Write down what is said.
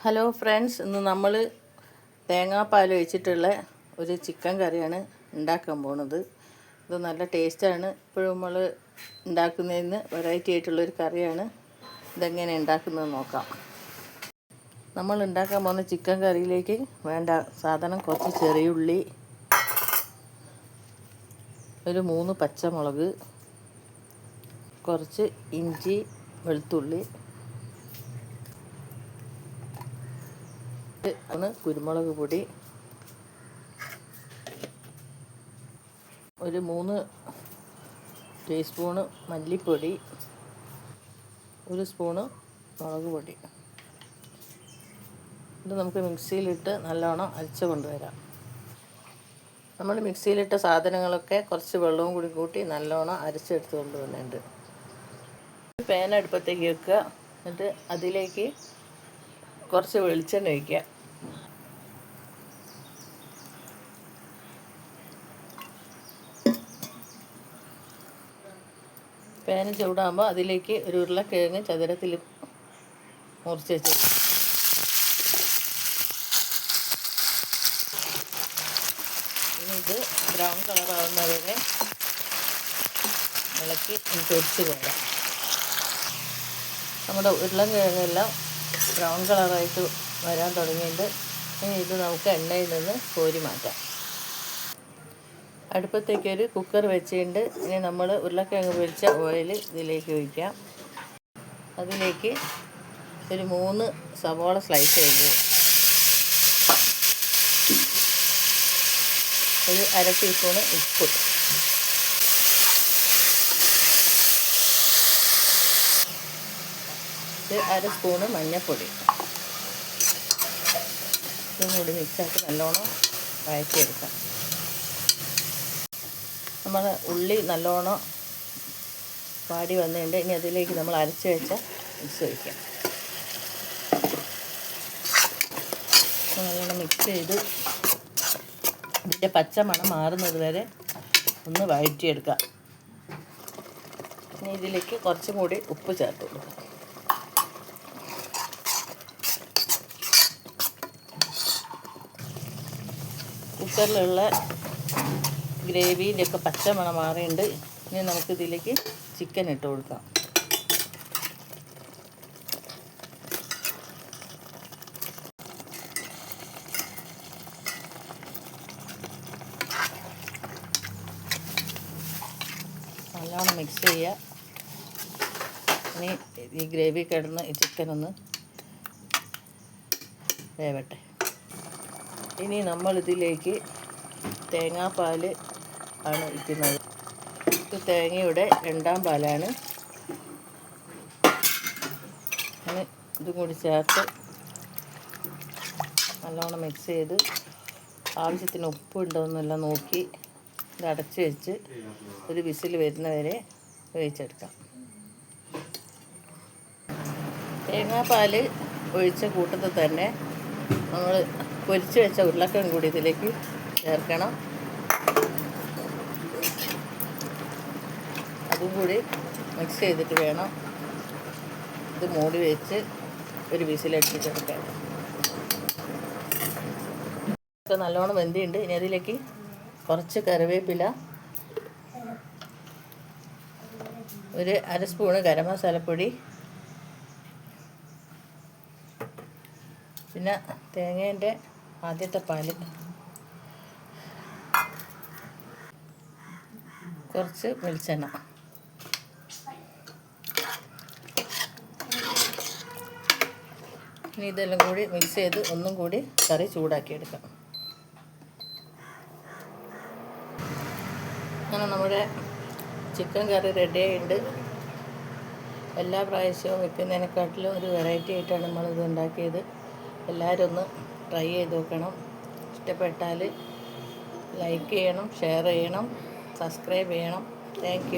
Hello friends ഇന്ന് നമ്മൾ തേങ്ങാപ്പാൽ ഒഴിച്ചിട്ടുള്ള ഒരു ചിക്കൻ കറിയാണ് ഉണ്ടാക്കാൻ പോണത്. ഇത് നല്ല ടേസ്റ്റാണ്. ഇപ്പോഴും നമ്മൾ ഉണ്ടാക്കുന്നതിന് വെറൈറ്റി ആയിട്ടുള്ളൊരു കറിയാണ്. ഇതെങ്ങനെ ഉണ്ടാക്കുന്നത് നോക്കാം. നമ്മൾ ഉണ്ടാക്കാൻ പോകുന്ന ചിക്കൻ കറിയിലേക്ക് വേണ്ട സാധനം കുറച്ച് ചെറിയുള്ളി ഒരു മൂന്ന് പച്ചമുളക് കുറച്ച് ഇഞ്ചി വെളുത്തുള്ളി ആണ് കുരുമുളക് പൊടി. ഒരു മൂന്ന് ടീസ്പൂണ് മല്ലിപ്പൊടി. ഒരു സ്പൂണ് മുളക് പൊടി. ഇത് നമുക്ക് മിക്സിയിലിട്ട് നല്ലോണം അരച്ച് കൊണ്ടുവരാം. നമ്മൾ മിക്സിയിലിട്ട സാധനങ്ങളൊക്കെ കുറച്ച് വെള്ളവും കൂടി കൂട്ടി നല്ലോണം അരച്ചെടുത്ത് കൊണ്ടുവന്നിട്ടുണ്ട് പാൻ അടുപ്പത്തേക്ക് വെക്കുക. എന്നിട്ട് അതിലേക്ക് കുറച്ച് വെളിച്ചെണ്ണ ഒഴിക്കുക. പാന് ചൂടാകുമ്പോൾ അതിലേക്ക് ഒരു ഉരുളക്കിഴങ്ങ് ചതുരത്തിൽ മുറിച്ച് വെച്ച് ഇത് ബ്രൗൺ കളറാകുന്ന വരെ ഇളക്കി പൊരിച്ച് പോകാം നമ്മുടെ ഉരുളക്കിഴങ്ങെല്ലാം ബ്രൗൺ കളറായിട്ട് വരാൻ തുടങ്ങിയിട്ട് ഇനി ഇത് നമുക്ക് എണ്ണയിൽ നിന്ന് കോരി മാറ്റാം. അടുപ്പത്തേക്ക് ഒരു കുക്കർ വെച്ചിട്ടുണ്ട്. ഇനി നമ്മൾ ഉരുളക്കിഴങ്ങ് പൊരിച്ച ഓയിൽ ഇതിലേക്ക് ഒഴിക്കാം. അതിലേക്ക് ഒരു മൂന്ന് സവോള സ്ലൈസ് ചെയ്ത് ഒരു അര ടീസ്പൂണ് ഉപ്പ്. ഒരു അര സ്പൂണ് മഞ്ഞൾപ്പൊടി. ഇതും കൂടി മിക്സാക്കി നല്ലോണം വഴറ്റിയെടുക്കാം. നമ്മൾ ഉള്ളി നല്ലോണം വാടി വന്നിട്ടുണ്ട്. ഇനി അതിലേക്ക് നമ്മൾ അരച്ച് വെച്ച മിക്സ് ഒഴിക്കാം. നല്ലോണം മിക്സ് ചെയ്ത് ഇതിന്റെ പച്ച മണം മാറുന്നത് വരെ ഒന്ന് വഴറ്റിയെടുക്കാം. ഇനി ഇതിലേക്ക് കുറച്ചും കൂടി ഉപ്പ് ചേർത്ത് കൊടുക്കാം. കുക്കറിലുള്ള ഗ്രേവിന്റെ പച്ചമണം പച്ച മണം മാറിയുണ്ട്. ഇനി നമുക്ക് ഇതിലേക്ക് ചിക്കൻ ഇട്ട് കൊടുക്കാം. നല്ലോണം മിക്സ് ചെയ്യുക ഇനി ഈ ഗ്രേവി കിടന്ന് ഈ ചിക്കൻ ഒന്ന് വേവട്ടെ. ഇനി നമ്മളിതിലേക്ക് തേങ്ങാപ്പാൽ ആണ് ഇരിക്കുന്നത്. ഇത് തേങ്ങയുടെ രണ്ടാം പാലാണ്. ഇതും കൂടി ചേർത്ത് നല്ലോണം മിക്സ് ചെയ്ത് ആവശ്യത്തിന് ഉപ്പ് ഉണ്ടോയെന്നെല്ലാം നോക്കി ഇത് അടച്ച് വെച്ച് ഒരു വിസിൽ വരുന്നവരെ വേവിച്ചെടുക്കാം. തേങ്ങാപ്പാൽ ഒഴിച്ച കൂട്ടത്തിൽ തന്നെ നമ്മൾ പൊരിച്ച് വെച്ച ഉരുളക്കം കൂടി ഇതിലേക്ക് ചേർക്കണം. അതും കൂടി മിക്സ് ചെയ്തിട്ട് വേണം. ഇത് മൂടി വെച്ച് ഒരു വിസിലടിച്ചിട്ടെടുക്കാൻ ഒക്കെ നല്ലോണം വെന്തിയുണ്ട് ഇനി അതിലേക്ക് കുറച്ച് കറിവേപ്പില ഒരു അര സ്പൂണ് ഗരം മസാലപ്പൊടി പിന്നെ തേങ്ങേന്റെ ആദ്യത്തെ പാൽ കുറച്ച് വെളിച്ചെണ്ണ. ഇനി ഇതെല്ലാം കൂടി മിക്സ് ചെയ്ത് ഒന്നും കൂടി കറി ചൂടാക്കിയെടുക്കാം. അങ്ങനെ നമ്മുടെ ചിക്കൻ കറി റെഡിയായിട്ടുണ്ട് എല്ലാ പ്രാവശ്യവും വെക്കുന്നതിനെക്കാട്ടിലും ഒരു വെറൈറ്റി ആയിട്ടാണ് നമ്മളിത് ഉണ്ടാക്കിയത്. എല്ലാവരും ഒന്ന് ട്രൈ ചെയ്ത് നോക്കണം. ഇഷ്ടപ്പെട്ടാൽ ലൈക്ക് ചെയ്യണം ഷെയർ ചെയ്യണം സബ്സ്ക്രൈബ് ചെയ്യണം. താങ്ക്